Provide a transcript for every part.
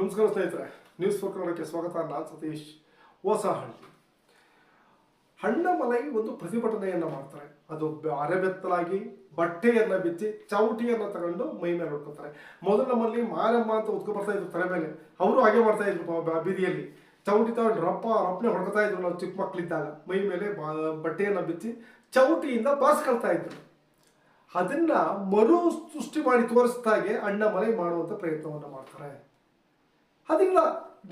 ನಮಸ್ಕಾರ ಸ್ನೇಹಿತರೆ news four ಸ್ವಾಗತ. ನಾನು ಸತೀಶ್. ಹೊಸಹಳ್ಳಿ. ಹಣ್ಣಮಲೈ ಒಂದು ಪ್ರತಿಭಟನೆಯನ್ನು ಮಾಡ್ತಾರೆ. ಅದು ಅರೆಬೆತ್ತಲಾಗಿ ಬಟ್ಟೆಯನ್ನು ಬಿಚ್ಚಿ ಚೌಟಿಯನ್ನು ತಗೊಂಡು ಮೈ ಮೇಲೆ ಹೊಡ್ಕೊತಾರೆ ಮೊದಲು ನಮ್ಮಲ್ಲಿ ಮಾರಮ್ಮ ಅಂತ ಉತ್ಕೊ ಬರ್ತಾ ಇದ್ರು ತಲೆ ಮೇಲೆ. ಅವರು ಹಾಗೆ ಮಾಡ್ತಾ ಇದ್ರು ಬೀದಿಯಲ್ಲಿ. ಚೌಟಿ ತಗೊಂಡು ರಪ್ಪ ರಪ್ಪನೆ ಹೊಡ್ಕೊತಾ ಇದ್ರು ನಾವು ಚಿಕ್ಕ ಮಕ್ಕಳಿದ್ದಾಗ ಮೈ ಮೇಲೆ ಬಟ್ಟೆಯನ್ನು ಬಿಚ್ಚಿ ಚೌಟಿಯಿಂದ ಬಾರಿಸ್ಕೊಳ್ತಾ ಇದ್ರು. ಅದನ್ನ ಮರು ಸೃಷ್ಟಿ ಮಾಡಿ ತೋರಿಸಿದಾಗೆ ಅಣ್ಣಮಲೈ ಮಾಡುವಂಥ ಪ್ರಯತ್ನವನ್ನು ಮಾಡ್ತಾರೆ. ಅದಿಲ್ಲ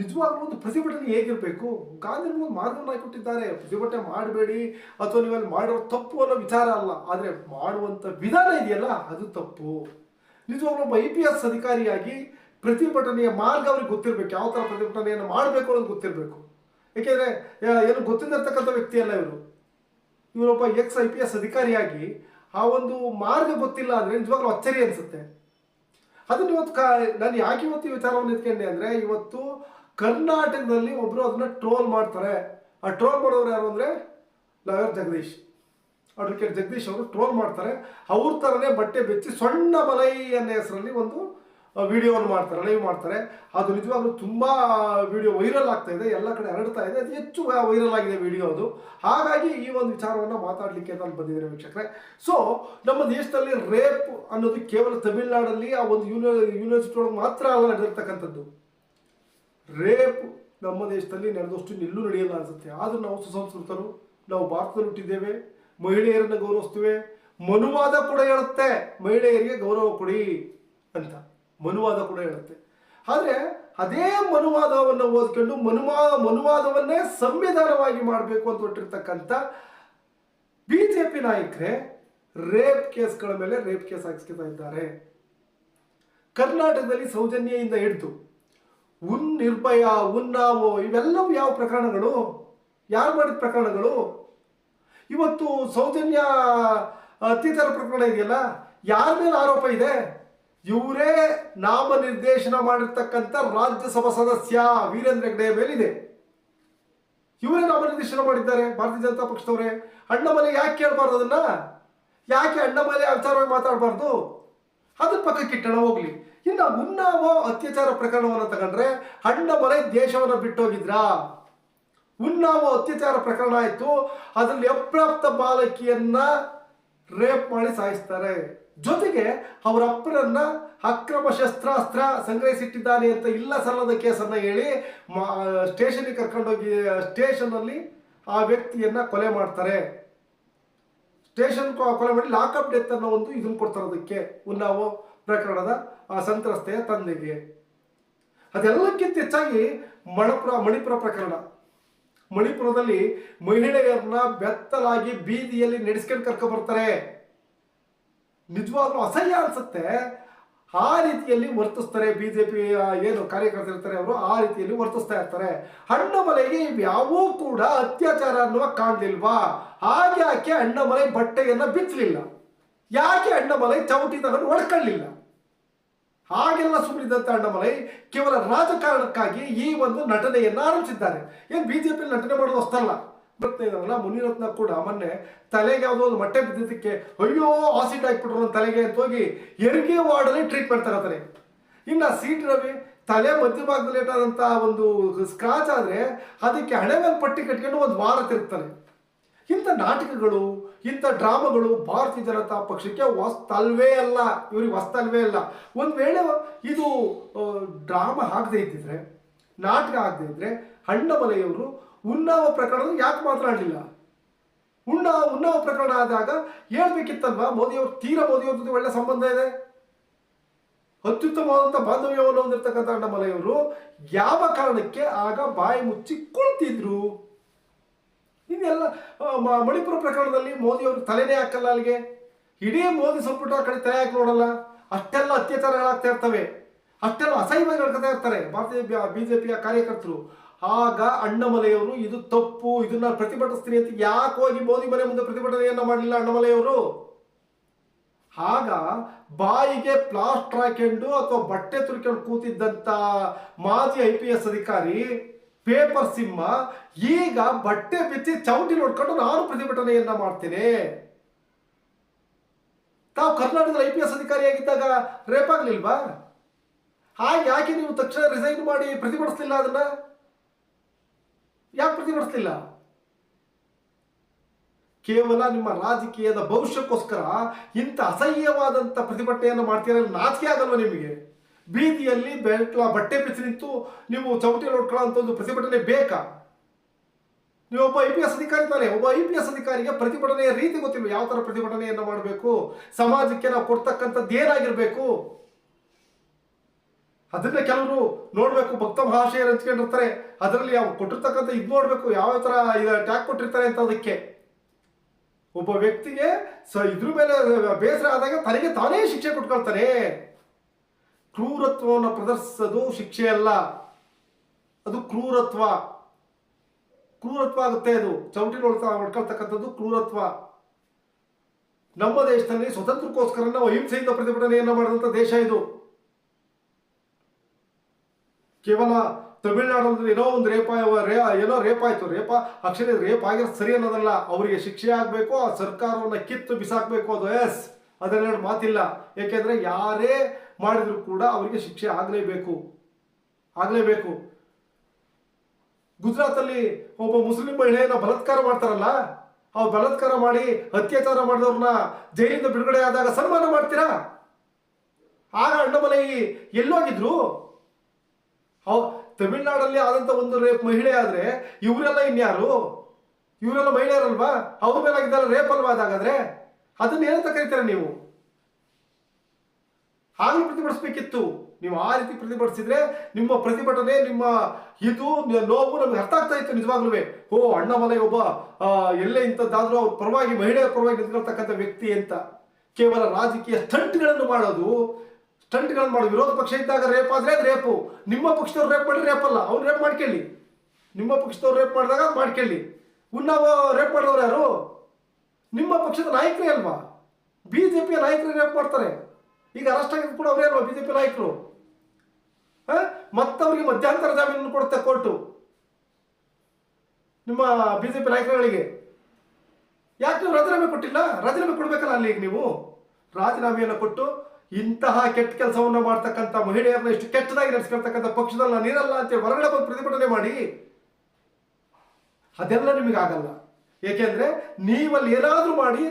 ನಿಜವಾಗ್ಲೂ ಒಂದು ಪ್ರತಿಭಟನೆ ಹೇಗಿರಬೇಕು? ಗಾಂಧಿ ಒಂದು ಮಾರ್ಗವನ್ನು ಕೊಟ್ಟಿದ್ದಾರೆ ಪ್ರತಿಭಟನೆ ಮಾಡಬೇಡಿ ಅಥವಾ ನೀವಲ್ಲಿ ಮಾಡಿರೋ ತಪ್ಪು ಅನ್ನೋ ವಿಚಾರ ಅಲ್ಲ. ಆದರೆ ಮಾಡುವಂಥ ವಿಧಾನ ಇದೆಯಲ್ಲ, ಅದು ತಪ್ಪು. ನಿಜವಾಗ್ಲೂ ಒಬ್ಬ ಐ ಪಿ ಎಸ್ ಅಧಿಕಾರಿಯಾಗಿ ಪ್ರತಿಭಟನೆಯ ಮಾರ್ಗ ಅವ್ರಿಗೆ ಗೊತ್ತಿರಬೇಕು. ಯಾವ ಥರ ಪ್ರತಿಭಟನೆಯನ್ನು ಮಾಡಬೇಕು ಅನ್ನೋದು ಗೊತ್ತಿರಬೇಕು. ಏಕೆಂದರೆ ಏನು ಗೊತ್ತಿಲ್ಲತಕ್ಕಂಥ ವ್ಯಕ್ತಿ ಅಲ್ಲ ಇವರು. ಇವರೊಬ್ಬ ಎಕ್ಸ್ ಐ ಪಿ ಎಸ್ ಅಧಿಕಾರಿಯಾಗಿ ಆ ಒಂದು ಮಾರ್ಗ ಗೊತ್ತಿಲ್ಲ ಅಂದರೆ ನಿಜವಾಗ್ಲೂ ಅಚ್ಚರಿ ಅನಿಸುತ್ತೆ. ಅದನ್ನ ಇವತ್ತು ನಾನು ಯಾಕೆ ಇವತ್ತು ಈ ವಿಚಾರವನ್ನು ಇಟ್ಕೊಂಡೆ ಅಂದರೆ ಇವತ್ತು ಕರ್ನಾಟಕದಲ್ಲಿ ಒಬ್ಬರು ಅದನ್ನ ಟ್ರೋಲ್ ಮಾಡ್ತಾರೆ. ಆ ಟ್ರೋಲ್ ಮಾಡೋರು ಯಾರು ಅಂದರೆ ಲಾಯರ್ ಜಗದೀಶ್. ಅಡ್ವೊಕೇಟ್ ಜಗದೀಶ್ ಅವರು ಟ್ರೋಲ್ ಮಾಡ್ತಾರೆ. ಅವ್ರ ಥರನೇ ಬಟ್ಟೆ ಬೆಚ್ಚಿ ಸಣ್ಣ ಮಲೈ ಅನ್ನೋ ಹೆಸರಲ್ಲಿ ಒಂದು ವಿಡಿಯೋವನ್ನು ಮಾಡ್ತಾರೆ ಲೈವ್ ಮಾಡ್ತಾರೆ. ಅದು ನಿಜವಾಗ್ಲೂ ತುಂಬ ವಿಡಿಯೋ ವೈರಲ್ ಆಗ್ತಾ ಇದೆ, ಎಲ್ಲ ಕಡೆ ಹರಡ್ತಾ ಇದೆ. ಅದು ಹೆಚ್ಚು ವೈರಲ್ ಆಗಿದೆ ವಿಡಿಯೋ ಅದು. ಹಾಗಾಗಿ ಈ ಒಂದು ವಿಚಾರವನ್ನು ಮಾತಾಡಲಿಕ್ಕೆ ನಾನು ಬಂದಿದ್ದೇನೆ ವೀಕ್ಷಕರೇ. ಸೊ ನಮ್ಮ ದೇಶದಲ್ಲಿ ರೇಪ್ ಅನ್ನೋದು ಕೇವಲ ತಮಿಳುನಾಡಲ್ಲಿ, ಆ ಒಂದು ಯೂನಿ ಯೂನಿವರ್ಸಿಟಿ ಒಳಗೆ ಮಾತ್ರ ಅಲ್ಲ ನಡೆದಿರ್ತಕ್ಕಂಥದ್ದು. ರೇಪ್ ನಮ್ಮ ದೇಶದಲ್ಲಿ ನಡೆದಷ್ಟು ಎಲ್ಲೂ ನಡೆಯಲ್ಲ ಅನಿಸುತ್ತೆ. ಆದರೂ ನಾವು ಸುಸಂಸ್ಕೃತರು, ನಾವು ಭಾರತದಲ್ಲಿ ಹುಟ್ಟಿದ್ದೇವೆ, ಮಹಿಳೆಯರನ್ನು ಗೌರವಿಸ್ತೇವೆ. ಮನುವಾದ ಕೂಡ ಹೇಳುತ್ತೆ, ಮಹಿಳೆಯರಿಗೆ ಗೌರವ ಕೊಡಿ ಅಂತ. ಮನುವಾದ ಕೂಡ ಹೇಳುತ್ತೆ. ಆದರೆ ಅದೇ ಮನುವಾದವನ್ನು ಓದ್ಕೊಂಡು ಮನುವಾ, ಮನುವಾದವನ್ನೇ ಸಂವಿಧಾನವಾಗಿ ಮಾಡಬೇಕು ಅಂತ ಹೊಟ್ಟಿರ್ತಕ್ಕಂಥ ಬಿ ಜೆ ಪಿ ನಾಯಕರೇ ರೇಪ್ ಕೇಸ್ಗಳ ಮೇಲೆ ರೇಪ್ ಕೇಸ್ ಹಾಕಿಸ್ಕೊತಾ ಇದ್ದಾರೆ. ಕರ್ನಾಟಕದಲ್ಲಿ ಸೌಜನ್ಯದಿಂದ ಹಿಡಿದು ಉನ್ ನಿರ್ಭಯ ಉನ್ನಾವೋ ಇವೆಲ್ಲವೂ ಯಾವ ಪ್ರಕರಣಗಳು? ಯಾರು ಮಾಡಿದ ಪ್ರಕರಣಗಳು? ಇವತ್ತು ಸೌಜನ್ಯ ಅತ್ಯಾಚಾರ ಪ್ರಕರಣ ಇದೆಯಲ್ಲ? ಯಾರ ಮೇಲೆ ಆರೋಪ ಇದೆ? ಇವರೇ ನಾಮನಿರ್ದೇಶನ ಮಾಡಿರ್ತಕ್ಕಂಥ ರಾಜ್ಯಸಭಾ ಸದಸ್ಯ ವೀರೇಂದ್ರ ಹೆಗ್ಡೆ ಮೇಲಿದೆ. ಇವರೇ ನಾಮನಿರ್ದೇಶನ ಮಾಡಿದ್ದಾರೆ ಭಾರತೀಯ ಜನತಾ ಪಕ್ಷದವರೇ. ಅಣ್ಣಮಲೆ ಯಾಕೆ ಕೇಳಬಾರ್ದು ಅದನ್ನ? ಯಾಕೆ ಅಣ್ಣಮಲೆ ವಿಚಾರವಾಗಿ ಮಾತಾಡಬಾರ್ದು? ಅದ್ರ ಪಕ್ಕಕ್ಕೆ ಇಟ್ಟಣ ಹೋಗ್ಲಿ. ಇನ್ನು ಉನ್ನಾವ ಅತ್ಯಾಚಾರ ಪ್ರಕರಣವನ್ನು ತಗೊಂಡ್ರೆ ಅಣ್ಣಮಲೆ ದೇಶವನ್ನು ಬಿಟ್ಟೋಗಿದ್ರಾ? ಉನ್ನಾವ ಅತ್ಯಾಚಾರ ಪ್ರಕರಣ ಆಯಿತು, ಅದರಲ್ಲಿ ಅಪ್ರಾಪ್ತ ಬಾಲಕಿಯನ್ನ ರೇಪ್ ಮಾಡಿ ಸಾಯಿಸ್ತಾರೆ. ಜೊತೆಗೆ ಅವರ ಅಪ್ಪನನ್ನ ಅಕ್ರಮ ಶಸ್ತ್ರಾಸ್ತ್ರ ಸಂಗ್ರಹಿಸಿಟ್ಟಿದ್ದಾನೆ ಅಂತ ಇಲ್ಲ ಸಲ್ಲದ ಕೇಸನ್ನ ಹೇಳಿ ಸ್ಟೇಷನ್ಗೆ ಕರ್ಕೊಂಡೋಗಿ ಸ್ಟೇಷನಲ್ಲಿ ಆ ವ್ಯಕ್ತಿಯನ್ನ ಕೊಲೆ ಮಾಡ್ತಾರೆ. ಸ್ಟೇಷನ್ ಕೊಲೆ ಮಾಡಿ ಲಾಕಪ್ ಡೆತ್ ಅನ್ನೋ ಒಂದು ಇದನ್ನು ಕೊಡ್ತಾರೆ ಅದಕ್ಕೆ, ಉನ್ನಾವು ಪ್ರಕರಣದ, ಆ, ಸಂತ್ರಸ್ತೆಯ ತಂದೆಗೆ. ಅದೆಲ್ಲಕ್ಕಿಂತ ಹೆಚ್ಚಾಗಿ ಮಣಪುರ, ಮಣಿಪುರ ಪ್ರಕರಣ. ಮಣಿಪುರದಲ್ಲಿ ಮಹಿಳೆಯರನ್ನ ಬೆತ್ತಲಾಗಿ ಬೀದಿಯಲ್ಲಿ ನಡೆಸ್ಕೊಂಡು ಕರ್ಕೊ ಬರ್ತಾರೆ. ನಿಜವಾಗ್ಲೂ ಅಸಹ್ಯ ಅನ್ಸುತ್ತೆ. ಆ ರೀತಿಯಲ್ಲಿ ವರ್ತಿಸ್ತಾರೆ ಬಿಜೆಪಿ ಏನು ಕಾರ್ಯಕರ್ತರು ಇರ್ತಾರೆ ಅವರು ಆ ರೀತಿಯಲ್ಲಿ ವರ್ತಿಸ್ತಾ ಇರ್ತಾರೆ. ಅಣ್ಣಮಲೆಗೆ ಯಾವೂ ಕೂಡ ಅತ್ಯಾಚಾರ ಅನ್ನುವ ಕಾಣ್ಲಿಲ್ವಾ? ಹಾಗೆ ಯಾಕೆ ಅಣ್ಣಮಲೆ ಬಟ್ಟೆಯನ್ನ ಬಿಚ್ಚಲಿಲ್ಲ. ಯಾಕೆ ಅಣ್ಣಮಲೆ ಚೌಟಿ ತಗೊಂಡು ಒಡ್ಕೊಳ್ಳಿಲ್ಲ? ಹಾಗೆಲ್ಲ ಸುಮ್ಮನಿದ್ದಂತ ಅಣ್ಣಮಲೈ ಕೇವಲ ರಾಜಕಾರಣಕ್ಕಾಗಿ ಈ ಒಂದು ನಟನೆಯನ್ನ ಆರಂಭಿಸಿದ್ದಾರೆ. ಏನು ಬಿಜೆಪಿ ನಟನೆ ಮಾಡೋದು ಬರ್ತಾ ಇದಾರಲ್ಲ ಮುನಿರತ್ನ ಕೂಡ ಮೊನ್ನೆ ತಲೆಗೆ ಯಾವುದೋ ಒಂದು ಮೊಟ್ಟೆ ಬಿದ್ದಿದ್ದಕ್ಕೆ ಅಯ್ಯೋ ಆಸಿಡ್ ಹಾಕ್ಬಿಟ್ರು ನನ್ನ ತಲೆಗೆ ಅಂತ ಹೋಗಿ ಹೆರಿಗೆ ವಾರ್ಡಲ್ಲಿ ಟ್ರೀಟ್ಮೆಂಟ್ ತಗೋತಾರೆ ಇನ್ನು ಸೀಟ್ ರವಿ ತಲೆ ಮಧ್ಯಭಾಗದಲ್ಲಿ ಇಟ್ಟಾದಂಥ ಒಂದು ಸ್ಕ್ರಾಚ್ ಆದರೆ ಅದಕ್ಕೆ ಹಣೆ ಮೇಲೆ ಪಟ್ಟಿ ಕಟ್ಕೊಂಡು ಒಂದು ವಾರ ತಿರುಗ್ತಾನೆ. ಇಂಥ ನಾಟಕಗಳು, ಇಂಥ ಡ್ರಾಮಾಗಳು ಭಾರತೀಯ ಜನತಾ ಪಕ್ಷಕ್ಕೆ ಹೊಸ್ತಲ್ವೇ ಅಲ್ಲ, ಇವ್ರಿಗೆ ಹೊಸ್ತಲ್ವೇ ಅಲ್ಲ. ಒಂದು ವೇಳೆ ಇದು ಡ್ರಾಮಾ ಆಗದೆ ಇದ್ದಿದ್ರೆ, ನಾಟಕ ಆಗದೆ ಇದ್ದರೆ ಅಣ್ಣಮಲೆಯವರು ಉನ್ನಾವ ಪ್ರಕರಣ ಯಾಕೆ ಮಾತನಾಡಲಿಲ್ಲ? ಉಣ್ಣ ಉನ್ನಾವ ಪ್ರಕರಣ ಆದಾಗ ಹೇಳ್ಬೇಕಿತ್ತಲ್ವಾ? ಮೋದಿಯವರು ತೀರಾ ಮೋದಿಯವ್ರ ಜೊತೆ ಒಳ್ಳೆ ಸಂಬಂಧ ಇದೆ. ಅತ್ಯುತ್ತಮವಾದಂಥ ಬಾಂಧವ್ಯವನ್ನು ಹೊಂದಿರತಕ್ಕಂಥ ಅಣ್ಣಮಲೆಯವರು ಯಾವ ಕಾರಣಕ್ಕೆ ಆಗ ಬಾಯಿ ಮುಚ್ಚಿ ಕುಳಿತಿದ್ರು? ಇದೆಲ್ಲ ಮಣಿಪುರ ಪ್ರಕರಣದಲ್ಲಿ ಮೋದಿಯವರು ತಲೆನೇ ಹಾಕಲ್ಲ ಅಲ್ಲಿಗೆ. ಇಡೀ ಮೋದಿ ಸಂಪುಟ ಆ ಕಡೆ ತಲೆ ಹಾಕಿ ನೋಡಲ್ಲ. ಅಷ್ಟೆಲ್ಲ ಅತ್ಯಾಚಾರಗಳಾಗ್ತಾ ಇರ್ತವೆ. ಅಷ್ಟೆಲ್ಲ ಅಸಹ್ಯವಾಗಿ ನಡ್ಕೊತಾ ಇರ್ತಾರೆ. ಭಾರತೀಯ ಬಿಜೆಪಿಯ ಕಾರ್ಯಕರ್ತರು. ಆಗ ಅಣ್ಣಮಲೆಯವರು, ಇದು ತಪ್ಪು, ಇದನ್ನ ಪ್ರತಿಭಟಿಸ್ತೀನಿ ಅಂತ ಯಾಕೆ ಹೋಗಿ ಮೋದಿ ಮನೆ ಮುಂದೆ ಪ್ರತಿಭಟನೆಯನ್ನ ಮಾಡಲಿಲ್ಲ ಅಣ್ಣಮಲೆಯವರು? ಆಗ ಬಾಯಿಗೆ ಪ್ಲಾಸ್ಟರ್ ಹಾಕೊಂಡು ಅಥವಾ ಬಟ್ಟೆ ತುರ್ಕೊಂಡು ಕೂತಿದ್ದಂತ ಮಾಜಿ ಐ ಪಿ ಎಸ್ ಅಧಿಕಾರಿ ಪೇಪರ್ ಸಿಂಹ, ಈಗ ಬಟ್ಟೆ ಬಿಚ್ಚಿ ಚೌಟಿ ನೋಡ್ಕೊಂಡು ನಾನು ಪ್ರತಿಭಟನೆಯನ್ನ ಮಾಡ್ತೇನೆ. ತಾವು ಕರ್ನಾಟಕದ ಐ ಪಿ ಎಸ್ ಅಧಿಕಾರಿಯಾಗಿದ್ದಾಗ ರೇಪ್ ಆಗ್ಲಿಲ್ವಾ? ಹಾಗೆ ಯಾಕೆ ನೀವು ತಕ್ಷಣ ರಿಸೈನ್ ಮಾಡಿ ಪ್ರತಿಭಟಿಸ್ಲಿಲ್ಲ ಅದನ್ನ? ಯಾಕೆ ಪ್ರತಿಭಟಿಸ್ಲಿಲ್ಲ? ಕೇವಲ ನಿಮ್ಮ ರಾಜಕೀಯದ ಭವಿಷ್ಯಕ್ಕೋಸ್ಕರ ಇಂಥ ಅಸಹ್ಯವಾದಂಥ ಪ್ರತಿಭಟನೆಯನ್ನು ಮಾಡ್ತೀರ ನಾಚಿಕೆ ಆಗಲ್ವ ನಿಮಗೆ? ಬೀದಿಯಲ್ಲಿ ಬೆಟ್ಲ ಬಟ್ಟೆ ಬಿಸಿ ನಿಂತು ನೀವು ಚೌಟಿ ನೋಡ್ಕೊಳ್ಳೋ ಒಂದು ಪ್ರತಿಭಟನೆ ಬೇಕಾ? ನೀವು ಒಬ್ಬ ಐ ಪಿ ಎಸ್ ಅಧಿಕಾರಿ ತಾನೆ, ಒಬ್ಬ ಐ ಪಿ ಎಸ್ ಅಧಿಕಾರಿಗೆ ಪ್ರತಿಭಟನೆಯ ರೀತಿ ಗೊತ್ತಿಲ್ಲ ಯಾವ ಥರ ಪ್ರತಿಭಟನೆಯನ್ನು ಮಾಡಬೇಕು? ಸಮಾಜಕ್ಕೆ ನಾವು ಕೊಡ್ತಕ್ಕಂಥದ್ದು ಏನಾಗಿರ್ಬೇಕು? ಅದನ್ನ ಕೆಲವರು ನೋಡ್ಬೇಕು, ಭಕ್ತ ಮಹಾಶಯರು ಹಂಚ್ಕೊಂಡಿರ್ತಾರೆ ಅದರಲ್ಲಿ ಯಾವ ಕೊಟ್ಟಿರ್ತಕ್ಕಂಥ ಇದು ನೋಡ್ಬೇಕು, ಯಾವ ಥರ ಇದು ಟ್ಯಾಕ್ ಕೊಟ್ಟಿರ್ತಾರೆ ಅಂತ ಅದಕ್ಕೆ. ಒಬ್ಬ ವ್ಯಕ್ತಿಗೆ ಸ ಇದ್ರ ಮೇಲೆ ಬೇಸರ ಆದಾಗ ತನಗೆ ತಾನೇ ಶಿಕ್ಷೆ ಕೊಟ್ಕೊಳ್ತಾರೆ ಕ್ರೂರತ್ವವನ್ನು ಪ್ರದರ್ಶಿಸೋದು ಶಿಕ್ಷೆ ಅಲ್ಲ. ಅದು ಕ್ರೂರತ್ವ. ಕ್ರೂರತ್ವ ಆಗುತ್ತೆ ಅದು. ಚೌಟಿ ಹೊಡ್ಕೊಳ್ತಕ್ಕಂಥದ್ದು ಕ್ರೂರತ್ವ. ನಮ್ಮ ದೇಶದಲ್ಲಿ ಸ್ವತಂತ್ರಕ್ಕೋಸ್ಕರ ನಾವು ಅಹಿಂಸೆಯಿಂದ ಪ್ರತಿಭಟನೆಯನ್ನು ಮಾಡಿದಂಥ ದೇಶ ಇದು. ಕೇವಲ ತಮಿಳುನಾಡಲ್ಲಿ ಏನೋ ಒಂದು ರೇಪ ರೇ ಏನೋ ರೇಪ್ ಆಯ್ತು. ರೇಪ ಅಕ್ಷರ ರೇಪ್ ಆಗಿರೋದು ಸರಿ ಅನ್ನೋದಲ್ಲ. ಅವರಿಗೆ ಶಿಕ್ಷೆ ಆಗಬೇಕು, ಆ ಸರ್ಕಾರವನ್ನು ಕಿತ್ತು ಬಿಸಾಕಬೇಕು ಅದು. ಎಸ್ ಅದನ್ನೆರಡು ಮಾತಿಲ್ಲ. ಏಕೆಂದ್ರೆ ಯಾರೇ ಮಾಡಿದ್ರು ಕೂಡ ಅವರಿಗೆ ಶಿಕ್ಷೆ ಆಗಲೇಬೇಕು. ಆಗಲೇಬೇಕು. ಗುಜರಾತಲ್ಲಿ ಒಬ್ಬ ಮುಸ್ಲಿಂ ಮಹಿಳೆಯನ್ನ ಬಲತ್ಕಾರ ಮಾಡ್ತಾರಲ್ಲ? ಅವ್ರು ಬಲತ್ಕಾರ ಮಾಡಿ ಅತ್ಯಾಚಾರ ಮಾಡಿದವ್ರನ್ನ ಜೈಲಿಂದ ಬಿಡುಗಡೆ ಆದಾಗ ಸನ್ಮಾನ ಮಾಡ್ತೀರಾ? ಆಗ ಅಣ್ಣಮಲೈ ಎಲ್ಲೋಗಿದ್ರು ಅವ್ ತಮಿಳ್ನಾಡಲ್ಲಿ ಆದಂತ ಒಂದು ರೇಪ್ ಮಹಿಳೆ ಆದ್ರೆ ಇವರೆಲ್ಲ ಇನ್ಯಾರು? ಇವರೆಲ್ಲ ಮಹಿಳೆಯರಲ್ವಾ? ಅವ್ರ ಮೇಲೆ ಆಗಿದ್ದಲ್ಲ ರೇಪ್ ಅಲ್ವಾ ಅದಾಗಾದ್ರೆ ಅದನ್ನ ಏನಂತ ಕರಿತೀರ ನೀವು? ಹಾಗೆ ಪ್ರತಿಭಟಿಸ್ಬೇಕಿತ್ತು. ನೀವು ಆ ರೀತಿ ಪ್ರತಿಭಟಿಸಿದ್ರೆ ನಿಮ್ಮ ಪ್ರತಿಭಟನೆ ನಿಮ್ಮ ಇದು ನೋವು ನಮ್ಗೆ ಅರ್ಥ ಆಗ್ತಾ ಇತ್ತು ನಿಜವಾಗ್ಲೂ ಓ ಅಣ್ಣಮಲೈ ಒಬ್ಬ ಆ, ಎಲ್ಲೇ ಇಂಥದ್ದಾದ್ರೂ ಅವ್ರ ಪರವಾಗಿ ಮಹಿಳೆಯರ ಪರವಾಗಿ ನಿಂತ್ಕೊಳ್ತಕ್ಕಂಥ ವ್ಯಕ್ತಿ ಅಂತ. ಕೇವಲ ರಾಜಕೀಯ ಸ್ಟಂಟ್ಗಳನ್ನು ಮಾಡೋದು ಸ್ಟಂಟ್ಗಳನ್ನು ಮಾಡೋದು ವಿರೋಧ ಪಕ್ಷ ಇದ್ದಾಗ ರೇಪ್ ಆದ್ರೆ ಅದು ರೇಪು. ನಿಮ್ಮ ಪಕ್ಷದವ್ರು ರೇಪ್ ರೇಪ್ ಅಲ್ಲ ಅವ್ರು ರೇಪ್ ಮಾಡ್ಕೊಳ್ಳಿ. ನಿಮ್ಮ ಪಕ್ಷದವ್ರು ರೇಪ್ ಮಾಡಿದಾಗ ಅದು ಮಾಡ್ಕೊಳ್ಳಿ ಉನ್ನಾವ ರೇಪ್ ಮಾಡಿದವ್ರು ಯಾರು? ನಿಮ್ಮ ಪಕ್ಷದ ನಾಯಕರೇ ಅಲ್ವಾ? ಪಿಯ ನಾಯಕರೇ ರೇಪ್ ಮಾಡ್ತಾರೆ. ಈಗ ಅರೆಸ್ಟ್ ಆಗಿದ್ದು ಕೂಡ ಅವರೇ ಅಲ್ವಾ ಬಿಜೆಪಿ ನಾಯಕರು? ಮತ್ತವರಿಗೆ ಮಧ್ಯಂತರ ಜಾಮೀನು ಕೊಡುತ್ತೆ ಕೋರ್ಟು. ನಿಮ್ಮ ಬಿಜೆಪಿ ನಾಯಕರುಗಳಿಗೆ. ಯಾಕೆ ನೀವು ರಾಜೀನಾಮೆ ಕೊಟ್ಟಿಲ್ಲ? ರಾಜೀನಾಮೆ ಕೊಡ್ಬೇಕಲ್ಲ ಅಲ್ಲಿ ಈಗ ನೀವು? ರಾಜೀನಾಮೆಯನ್ನು ಕೊಟ್ಟು ಇಂತಹ ಕೆಟ್ಟ ಕೆಲಸವನ್ನ ಮಾಡ್ತಕ್ಕಂಥ ಮಹಿಳೆಯರನ್ನ ಎಷ್ಟು ಕೆಟ್ಟದಾಗಿ ನಡೆಸ್ಕೊಳ್ತಕ್ಕಂಥ ಪಕ್ಷದಲ್ಲಿ ನೀರಲ್ಲ ಅಂತ ಹೊರಗಡೆ ಬಂದು ಪ್ರತಿಭಟನೆ ಮಾಡಿ, ಅದೆಲ್ಲ ನಿಮಗಾಗಲ್ಲ ಏಕೆಂದ್ರೆ ನೀವಲ್ಲಿ ಏನಾದರೂ ಮಾಡಿ,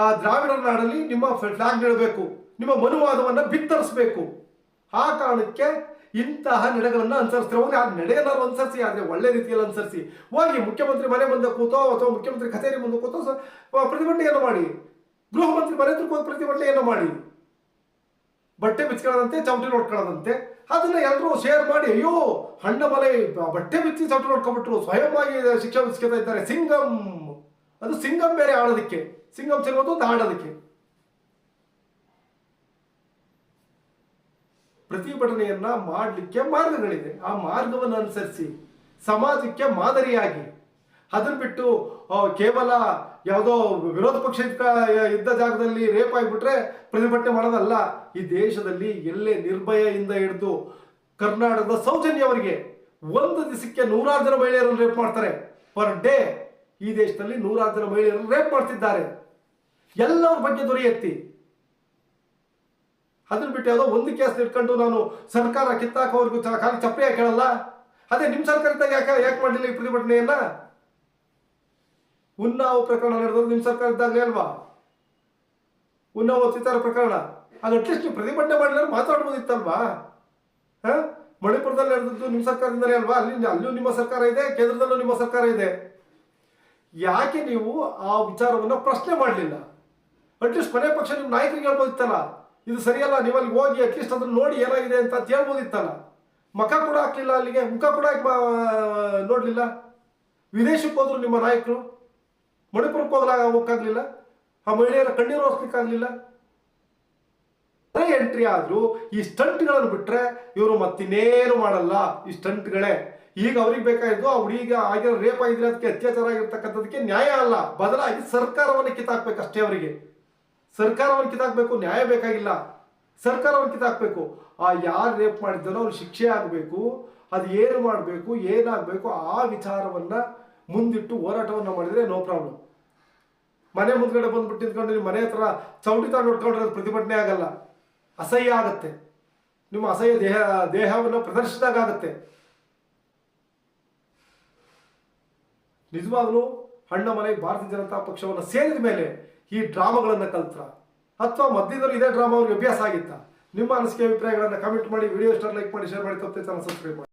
ಆ ದ್ರಾವಿಡ ನಾಡಲ್ಲಿ ನಿಮ್ಮ ಫ್ಲಾಗ್ ನೀಡಬೇಕು, ನಿಮ್ಮ ಮನುವಾದವನ್ನ ಬಿತ್ತರಿಸಬೇಕು. ಆ ಕಾರಣಕ್ಕೆ ಇಂತಹ ನಡೆಗಳನ್ನು ಅನುಸರಿಸ್ತಾರೆ. ಹೋಗಿ ಆ ನಡೆಯನ್ನಾರು ಅನುಸರಿಸಿ, ಆದರೆ ಒಳ್ಳೆ ರೀತಿಯಲ್ಲಿ ಅನುಸರಿಸಿ. ಹೋಗಿ ಮುಖ್ಯಮಂತ್ರಿ ಮನೆ ಮುಂದೆ ಕೂತೋ, ಅಥವಾ ಮುಖ್ಯಮಂತ್ರಿ ಕಚೇರಿ ಮುಂದೆ ಕೂತೋ ಪ್ರತಿಭಟನೆಯನ್ನು ಮಾಡಿ. ಗೃಹ ಮಂತ್ರಿ ಮನೆ ಪ್ರತಿಭಟನೆಯನ್ನು ಮಾಡಿ. ಬಟ್ಟೆ ಬಿಚ್ಕೊಳ್ಳೋದಂತೆ ಚೌಟಿ ನೋಡ್ಕೊಳ್ಳೋದಂತೆ. ಅದನ್ನ ಎಲ್ಲರೂ ಶೇರ್ ಮಾಡಿ, ಅಯ್ಯೋ, ಹಣ್ಣ ಮಲೆ, ಬಟ್ಟೆ ಬಿಚ್ಚಿ ಚೌಟಿ ನೋಡ್ಕೊಂಡ್ಬಿಟ್ರು, ಸ್ವಯಂವಾಗಿ ಶಿಕ್ಷೆ ಬಿಚ್ಕೊತಾ ಇದ್ದಾರೆ. ಸಿಂಗಂ ಅದು ಸಿಂಗಂ ಬೇರೆ ಆಡೋದಕ್ಕೆ. ಸಿಂಗಂ ಸಿಗೋದು ಒಂದು ಆಡೋದಕ್ಕೆ. ಪ್ರತಿಭಟನೆಯನ್ನ ಮಾಡಲಿಕ್ಕೆ ಮಾರ್ಗಗಳಿದೆ. ಆ ಮಾರ್ಗವನ್ನು ಅನುಸರಿಸಿ, ಸಮಾಜಕ್ಕೆ ಮಾದರಿಯಾಗಿ ಅದನ್ನ ಬಿಟ್ಟು ಕೇವಲ ಯಾವುದೋ ವಿರೋಧ ಪಕ್ಷ ಇದ್ದ ಜಾಗದಲ್ಲಿ ರೇಪ್ ಆಗಿಬಿಟ್ರೆ ಪ್ರತಿಭಟನೆ ಮಾಡೋದಲ್ಲ. ಈ ದೇಶದಲ್ಲಿ ಎಲ್ಲೇ ನಿರ್ಭಯದಿಂದ ಹಿಡಿದು ಕರ್ನಾಟಕದ ಸೌಜನ್ಯವರಿಗೆ ಒಂದು ದಿವಸಕ್ಕೆ ನೂರಾರು ಜನ ಮಹಿಳೆಯರನ್ನು ರೇಪ್ ಮಾಡ್ತಾರೆ. ಪರ್ ಡೇ ಈ ದೇಶದಲ್ಲಿ ನೂರಾರು ಜನ ಮಹಿಳೆಯರನ್ನು ರೇಪ್ ಮಾಡ್ತಿದ್ದಾರೆ. ಎಲ್ಲರ ಬಗ್ಗೆ ದೊರೆಯತ್ತಿ ಅದನ್ನ ಬಿಟ್ಟು ಯಾವುದೋ ಒಂದು ಕೇಸ್ ಇಟ್ಕೊಂಡು ನಾನು ಸರ್ಕಾರ ಕಿತ್ತಾಕೋರ್ಗು ಖಾಲಿ ಚಪ್ಪಲಿ ಯಾಕೆ ಹೇಳಲ್ಲ ಅದೇ ನಿಮ್ಮ ಸರ್ಕಾರದಾಗ ಯಾಕೆ ಯಾಕೆ ಮಾಡಲಿಲ್ಲ ಈ ಪ್ರತಿಭಟನೆಯನ್ನ? ಉನ್ನಾವ್ ಪ್ರಕರಣ ನಡೆದದ್ದು ನಿಮ್ಮ ಸರ್ಕಾರ ಇದ್ದಾಗಲೇ ಅಲ್ವಾ? ಉನ್ನಾವ್ ಚಿತ್ತಾರ ಪ್ರಕರಣ. ಅದು ಅಟ್ಲೀಸ್ಟ್ ನೀವು ಪ್ರತಿಭಟನೆ ಮಾಡಿದ್ರೆ ಮಾತಾಡ್ಬೋದಿತ್ತಲ್ವಾ? ಹ? ಮಣಿಪುರದಲ್ಲಿ ನಡೆದದ್ದು ನಿಮ್ಮ ಸರ್ಕಾರದಿಂದಲೇ ಅಲ್ವಾ? ಅಲ್ಲಿ ಅಲ್ಲೂ ನಿಮ್ಮ ಸರ್ಕಾರ ಇದೆ, ಕೇಂದ್ರದಲ್ಲೂ ನಿಮ್ಮ ಸರ್ಕಾರ ಇದೆ. ಯಾಕೆ ನೀವು ಆ ವಿಚಾರವನ್ನ ಪ್ರಶ್ನೆ ಮಾಡಲಿಲ್ಲ? ಅಟ್ಲೀಸ್ಟ್ ಮನೆ ಪಕ್ಷ ನಿಮ್ಮ ನಾಯಕರಿಗೆ ಹೇಳ್ಬೋದಿತ್ತಲ್ಲ? ಇದು ಸರಿಯಲ್ಲ ನೀವು ಅಲ್ಲಿ ಹೋಗಿ ಅಟ್ಲೀಸ್ಟ್ ಅದನ್ನು ನೋಡಿ ಏನಾಗಿದೆ ಅಂತ ಹೇಳ್ಬೋದಿತ್ತಲ್ಲ? ಮಖ ಕೂಡ ಹಾಕ್ಲಿಲ್ಲ ಅಲ್ಲಿಗೆ, ಮುಖ ಕೂಡ ನೋಡ್ಲಿಲ್ಲ? ವಿದೇಶಕ್ಕೆ ಹೋದ್ರು ನಿಮ್ಮ ನಾಯಕರು? ಮಣಿಪುರಕ್ಕೆ ಹೋಗ್ಲಾಗ ಹೋಗಕ್ಕಾಗಲಿಲ್ಲ ಆ ಮಹಿಳೆಯರ ಕಣ್ಣೀರು ಒರೆಸ್ಲಿಕ್ಕಾಗ್ಲಿಲ್ಲ? ಎಂಟ್ರಿ ಆದರೂ ಈ ಸ್ಟಂಟ್ಗಳನ್ನು ಬಿಟ್ಟರೆ ಇವರು ಮತ್ತಿನ್ನೇನು ಮಾಡಲ್ಲ ಈ ಸ್ಟಂಟ್ಗಳೇ. ಈಗ ಅವ್ರಿಗೆ ಬೇಕಾಗಿದ್ದು ಆ ಹುಡುಗಿಗೆ ಆಗಿರೋ ರೇಪ್ ಆಗಿದ್ರೆ ಅದಕ್ಕೆ ಅತ್ಯಾಚಾರ ಆಗಿರ್ತಕ್ಕಂಥದಕ್ಕೆ ನ್ಯಾಯ ಅಲ್ಲ. ಬದಲಾಗಿ ಸರ್ಕಾರವನ್ನು ಕಿತ್ತಾಕ್ಬೇಕು ಅಷ್ಟೇ ಅವರಿಗೆ. ಸರ್ಕಾರವನ್ನು ಕಿತ್ತಾಕ್ಬೇಕು, ನ್ಯಾಯ ಬೇಕಾಗಿಲ್ಲ. ಸರ್ಕಾರವನ್ನು ಕಿತ್ತಾಕ್ಬೇಕು. ಆ ಯಾರು ರೇಪ್ ಮಾಡಿದ್ದಾರೋ ಅವ್ರು ಶಿಕ್ಷೆ ಆಗಬೇಕು, ಅದು ಏನು ಮಾಡಬೇಕು, ಏನಾಗಬೇಕು ಆ ವಿಚಾರವನ್ನ ಮುಂದಿಟ್ಟು ಹೋರಾಟವನ್ನು ಮಾಡಿದರೆ ನೋ ಪ್ರಾಬ್ಲಮ್ ಮನೆ ಮುಂದ್ಗಡೆ ಬಂದ್ಬಿಟ್ಟು ನಿಂತ್ಕೊಂಡು ನಿಮ್ಮ ಮನೆ ಹತ್ರ ಚೌಟಿ ತಗೊಂಡು ನೋಡ್ಕೊಂಡ್ರೆ ಅದು ಪ್ರತಿಭಟನೆ ಆಗಲ್ಲ. ಅಸಹ್ಯ ಆಗುತ್ತೆ. ನಿಮ್ಮ ಅಸಹ್ಯ ದೇಹ, ದೇಹವನ್ನು ಪ್ರದರ್ಶಿಸಿದಾಗುತ್ತೆ ನಿಜವಾಗ್ಲೂ ಮನೆ ಭಾರತೀಯ ಜನತಾ ಪಕ್ಷವನ್ನು ಸೇರಿದ ಮೇಲೆ ಈ ಡ್ರಾಮಾಗಳನ್ನು ಕಲ್ತ್ರ. ಅಥವಾ ಮಧ್ಯದಲ್ಲಿ ಇದೇ ಡ್ರಾಮಾ ಅವ್ರಿಗೆ ಅಭ್ಯಾಸ ಆಗಿತ್ತ? ನಿಮ್ಮ ಅನಿಸಿಕೆ ಅಭಿಪ್ರಾಯಗಳನ್ನು ಕಮೆಂಟ್ ಮಾಡಿ ವಿಡಿಯೋ ಇಷ್ಟ ಲೈಕ್ ಮಾಡಿ ಶೇರ್ ಮಾಡಿ, ತಪ್ಪದೆ ಚಾನಲ್ ಸಬ್ಸ್ಕ್ರೈಬ್ ಮಾಡಿ.